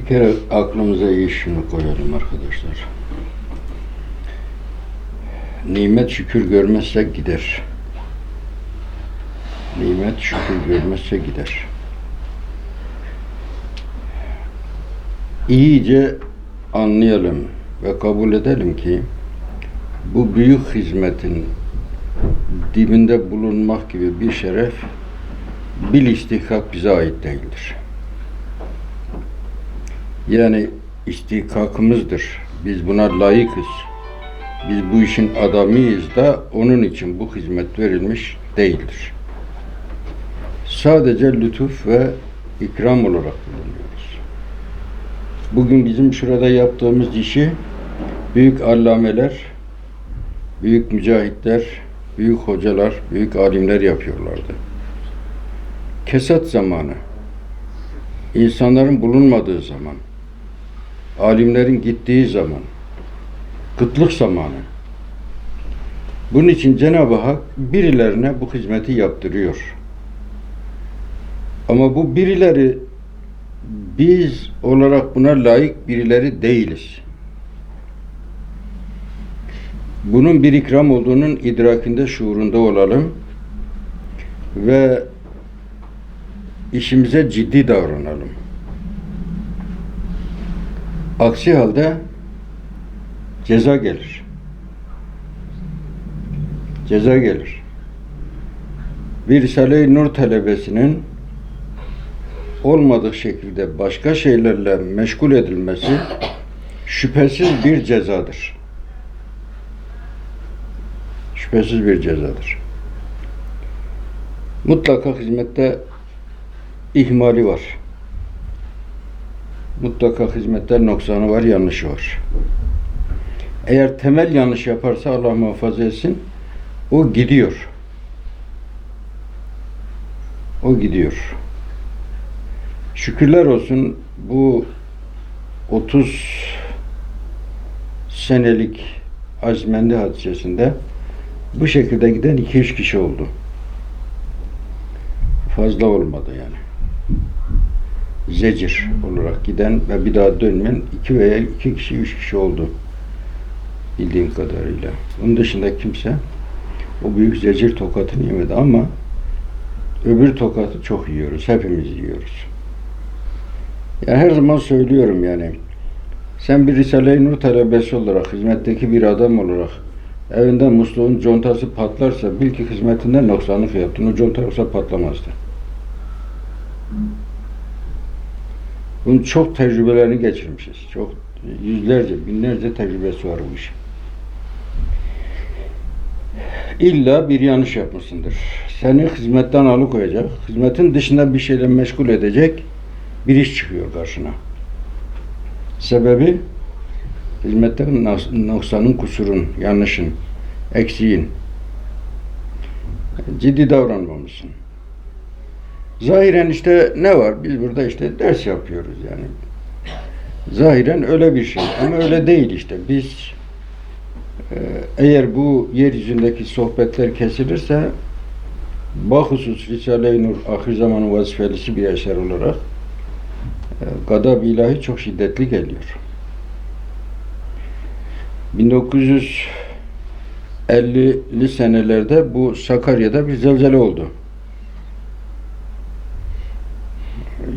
Bir kere aklımıza iyi şunu koyalım arkadaşlar. Nimet şükür görmezsek gider. Nimet şükür görmezse gider. İyice anlayalım ve kabul edelim ki bu büyük hizmetin dibinde bulunmak gibi bir şeref bil istihkak bize ait değildir. Yani istihkakımızdır. Biz buna layıkız. Biz bu işin adamıyız da onun için bu hizmet verilmiş değildir. Sadece lütuf ve ikram olarak bulunuyoruz. Bugün bizim şurada yaptığımız işi büyük allameler, büyük mücahitler, büyük hocalar, büyük alimler yapıyorlardı. Kesat zamanı, insanların bulunmadığı zaman, alimlerin gittiği zaman, kıtlık zamanı. Bunun için Cenab-ı Hak birilerine bu hizmeti yaptırıyor. Ama bu birileri biz olarak buna layık birileri değiliz. Bunun bir ikram olduğunun idrakinde, şuurunda olalım ve işimize ciddi davranalım. Aksi halde ceza gelir. Ceza gelir. Bir Risale-i Nur talebesinin olmadık şekilde başka şeylerle meşgul edilmesi şüphesiz bir cezadır. Şüphesiz bir cezadır. Mutlaka hizmette ihmali var. Mutlaka hizmette noksanı var, yanlışı var. Eğer temel yanlış yaparsa Allah muhafaza etsin, o gidiyor. O gidiyor. Şükürler olsun bu 30 senelik azmendi hadisesinde bu şekilde giden 2-3 kişi oldu. Fazla olmadı yani. Zecir olarak giden ve bir daha dönmeyen iki veya iki kişi, üç kişi oldu. Bildiğim kadarıyla. Onun dışında kimse o büyük zecir tokatını yemedi ama öbür tokatı çok yiyoruz. Hepimiz yiyoruz. Ya her zaman söylüyorum yani. Sen bir Risale-i Nur talebesi olarak, hizmetteki bir adam olarak evinden musluğun contası patlarsa bil ki hizmetinden noksanlık yaptın. O conta yoksa patlamazdı. Bunun çok tecrübelerini geçirmişiz. Çok yüzlerce, binlerce tecrübesi var bu işin. İlla bir yanlış yapmışsındır. Seni hizmetten alıkoyacak, hizmetin dışında bir şeyle meşgul edecek bir iş çıkıyor karşına. Sebebi hizmette noksanın, kusurun, yanlışın, eksiğin. Ciddi davranmamışsın. Zahiren işte ne var? Biz burada işte ders yapıyoruz yani. Zahiren öyle bir şey ama öyle değil işte. Biz e, eğer bu yeryüzündeki sohbetler kesilirse bahusus Risale-i Nur ahir zamanın vazifelisi bir eser olarak e, gadab ilahi çok şiddetli geliyor. 1950'li senelerde bu Sakarya'da bir zelzele oldu.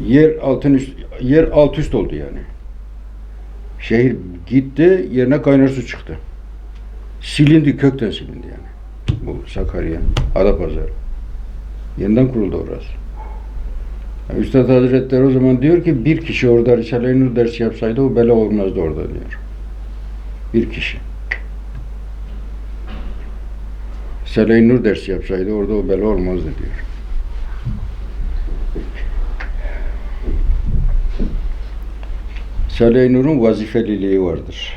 Yer altın üst, yer alt üst oldu yani. Şehir gitti, yerine kaynar su çıktı. Silindi, kökten silindi yani. Bu Sakarya, Adapazarı. Yeniden kuruldu orası. Yani Üstad Hazretleri o zaman diyor ki bir kişi orada Risale-i Nur dersi yapsaydı o bela olmazdı orada diyor. Bir kişi. Risale-i Nur dersi yapsaydı orada o bela olmazdı diyor. Risale-i Nur'un vazifeliliği vardır.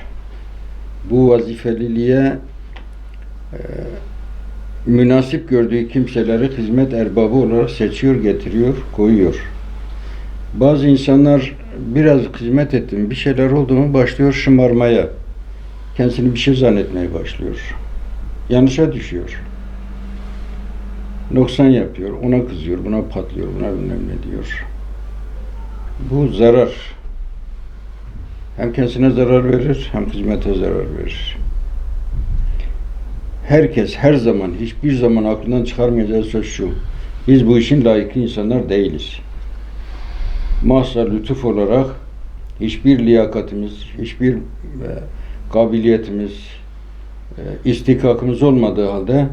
Bu vazifeliliğe e, münasip gördüğü kimseleri hizmet erbabı olarak seçiyor, getiriyor, koyuyor. Bazı insanlar biraz hizmet ettim, bir şeyler oldu mu başlıyor şımarmaya. Kendisini bir şey zannetmeye başlıyor. Yanlışa düşüyor. Noksan yapıyor, ona kızıyor, buna patlıyor, buna bilmem ne diyor. Bu zarar. Hem kendisine zarar verir hem hizmete zarar verir. Herkes her zaman hiçbir zaman aklından çıkarmayacağı söz şu. Biz bu işin layıklı insanlar değiliz. Mahsa lütuf olarak hiçbir liyakatimiz, hiçbir e, kabiliyetimiz, e, istikakımız olmadığı halde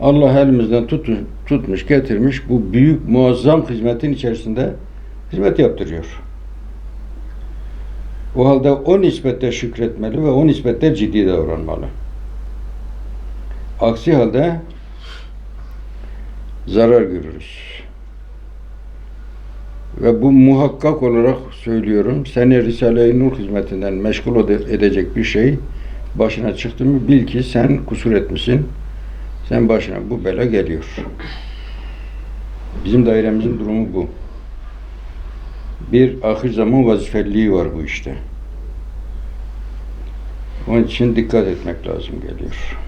Allah elimizden tut, tutmuş, getirmiş bu büyük muazzam hizmetin içerisinde hizmet yaptırıyor. O halde o nispette şükretmeli ve o nispette ciddi davranmalı. Aksi halde zarar görürüz. Ve bu muhakkak olarak söylüyorum, seni Risale-i Nur hizmetinden meşgul ede- edecek bir şey başına çıktı mı bil ki sen kusur etmişsin. Sen başına bu bela geliyor. Bizim dairemizin durumu bu. Bir ahir zaman vazifeliliği var bu işte. Onun için dikkat etmek lazım geliyor.